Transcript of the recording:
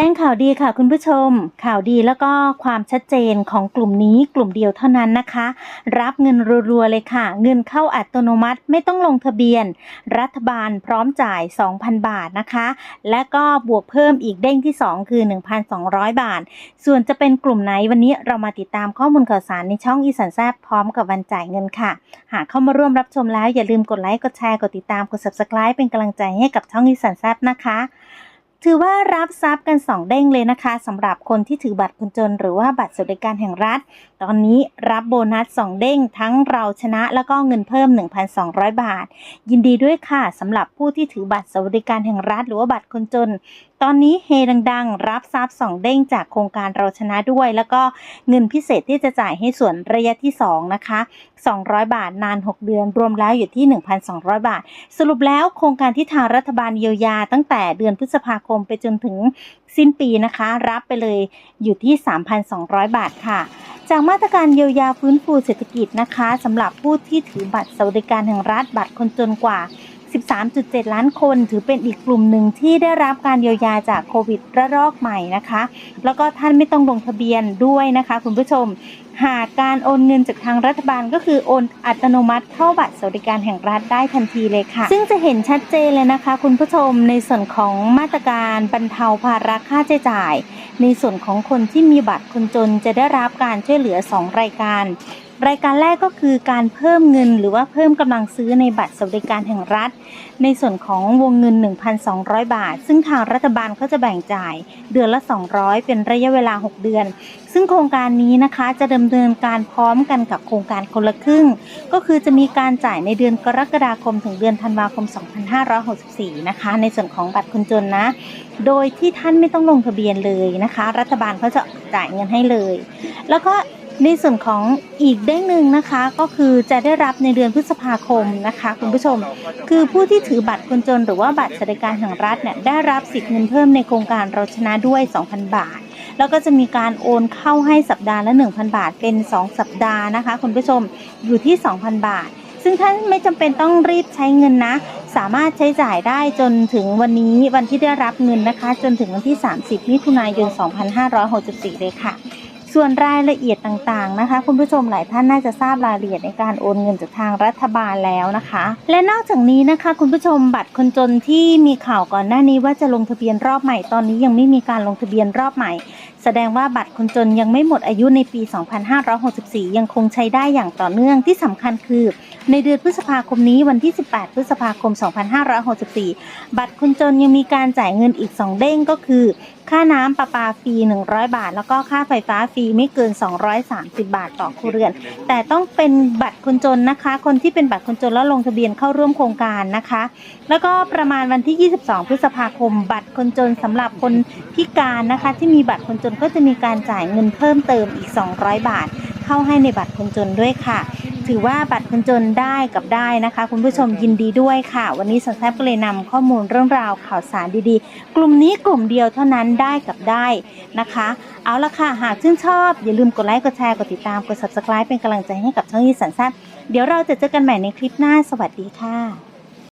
จ้งข่าวดีค่ะคุณผู้ชม ข่าวดีแล้วก็ความชัดเจนของกลุ่มนี้กลุ่มเดียวเท่านั้นนะคะ รับเงินรัวๆเลยค่ะ เงินเข้าอัตโนมัติไม่ต้องลงทะเบียน รัฐบาลพร้อมจ่าย 2,000 บาทนะคะ และก็บวกเพิ่มอีกเด้งที่ 2 คือ 1,200 บาท ส่วนจะเป็นกลุ่มไหนวันนี้เรามาติดตามข้อมูลข่าวสารในช่องอีสานแซบพร้อมกับวันจ่ายเงินค่ะ หากเข้ามาร่วมรับชมแล้วอย่าลืมกดไลค์กดแชร์กดติดตามกด subscribe เป็นกำลังใจให้กับช่องอีสานแซบนะคะ ถือว่ารับทรัพย์กัน 2 เด้งเลยนะคะสำหรับคนที่ถือบัตรคนจน หรือว่าบัตรสวัสดิการแห่งรัฐ ตอนนี้รับโบนัส 2 เด้ง ทั้งเราชนะแล้วก็เงินเพิ่ม 1,200 บาท ยินดีด้วยค่ะสำหรับผู้ที่ถือบัตรสวัสดิการแห่งรัฐ หรือว่าบัตรคนจนตอนนี้เฮดังๆ รับทรัพย์2เด้งจากโครงการเราชนะด้วย แล้วก็เงินพิเศษที่จะจ่ายให้ส่วนระยะที่ 2 นะคะ 200 บาทนาน 6 เดือน รวมแล้วอยู่ที่ 1,200 บาท สรุปแล้วโครงการที่ทางรัฐบาลเยียวยา ตั้งแต่เดือนพฤษภาคมไปจนถึงสิ้นปีนะคะ รับไปเลยอยู่ที่ 3,200 บาทค่ะจากมาตรการเยียวยาฟื้นฟูเศรษฐกิจนะคะสำหรับผู้ที่ถือบัตรสวัสดิการแห่งรัฐบัตรคนจนกว่า 13.7 ล้านคน ถือเป็นอีกกลุ่มหนึ่งที่ได้รับการเยียวยาจากโควิดระลอกใหม่นะคะ แล้วก็ท่านไม่ต้องลงทะเบียนด้วยนะคะ คุณผู้ชม หากการโอนเงินจากทางรัฐบาลก็คือโอนอัตโนมัติเข้าบัตรสวัสดิการแห่งรัฐได้ทันทีเลยค่ะ ซึ่งจะเห็นชัดเจนเลยนะคะ คุณผู้ชมในส่วนของมาตรการบรรเทาภาระค่าใช้จ่าย ในส่วนของคนที่มีบัตรคนจนจะได้รับการช่วยเหลือ 2 รายการ รายการแรกก็คือการเพิ่มเงินหรือว่าเพิ่มกำลังซื้อในบัตรสวัสดิการแห่งรัฐ ในส่วนของวงเงิน 1,200 บาท ซึ่งทางรัฐบาลเขาจะแบ่งจ่ายเดือนละ 200 เป็นระยะเวลา 6 เดือน ซึ่งโครงการนี้นะคะจะดำเนินการพร้อมกันกับโครงการคนละครึ่ง ก็คือจะมีการจ่ายในเดือนกรกฎาคมถึงเดือนธันวาคม 2564 นะคะ ในส่วนของบัตรคนจนนะ โดยที่ท่านไม่ต้องลงทะเบียนเลยนะคะ รัฐบาลเขาจะจ่ายเงินให้เลย แล้วก็ ในส่วนของอีกเด้งหนึ่งนะคะก็คือจะได้รับในเดือนพฤษภาคมนะคะคุณผู้ชม คือผู้ที่ถือบัตรคนจนหรือว่าบัตรสวัสดิการแห่งรัฐเนี่ยได้รับสิทธิ์เงินเพิ่มในโครงการเราชนะด้วย 2,000 บาท แล้วก็จะมีการโอนเข้าให้สัปดาห์ละ 1,000 บาทเป็น 2 สัปดาห์นะคะคุณผู้ชมอยู่ที่ 2,000 บาท ซึ่งท่านไม่จำเป็นต้องรีบใช้เงินนะ สามารถใช้จ่ายได้จนถึงวันนี้วันที่ได้รับเงินนะคะ จนถึงวันที่ 30 มิถุนายน 2564 เลยค่ะ ส่วนรายละเอียดต่างๆนะคะ คุณผู้ชมหลายท่านน่าจะทราบรายละเอียดในการโอนเงินจากทางรัฐบาลแล้วนะคะ และนอกจากนี้นะคะ คุณผู้ชมบัตรคนจนที่มีข่าวก่อนหน้านี้ว่าจะลงทะเบียนรอบใหม่ตอนนี้ยังไม่มีการลงทะเบียนรอบใหม่ ดงว่าบัตรคนจนยังไม่หมดอายุในปี 2564 ยังคงใช้ได้อย่างต่อเนื่องที่สำคัญคือ ในเดือนพฤษภาคมนี้วันที่ 18 พฤษภาคม 2564 บัตรคนจนยังมีการจ่ายเงินอีก 2 เด้งก็คือ ค่าน้ำประปาฟรี 100 บาท แล้วก็ค่าไฟฟ้าฟรีไม่เกิน 230 บาทต่อครัวเรือน แต่ต้องเป็นบัตรคนจนนะคะ คนที่เป็นบัตรคนจนแล้วลงทะเบียนเข้าร่วมโครงการนะคะ แล้วก็ประมาณวันที่ 22 พฤษภาคม บัตรคนจนสำหรับคนพิการนะคะ ที่มีบัตรคนจนก็จะมีการจ่ายเงินเพิ่มเติมอีก 200 บาท เข้าให้ในบัตรคนจนด้วยค่ะ ถือว่าบัตรคนจนได้กับได้นะคะ คุณผู้ชมยินดีด้วยค่ะ วันนี้สันแซบก็เลยนำข้อมูลเรื่องราวข่าวสารดีๆ กลุ่มนี้กลุ่มเดียวเท่านั้นได้กับได้นะคะ เอาละค่ะหากชื่นชอบ อย่าลืมกดไลค์กดแชร์กดติดตามกด subscribe เป็นกำลังใจให้กับช่องยีสันแซบเดี๋ยวเราจะเจอกันใหม่ในคลิปหน้าสวัสดีค่ะ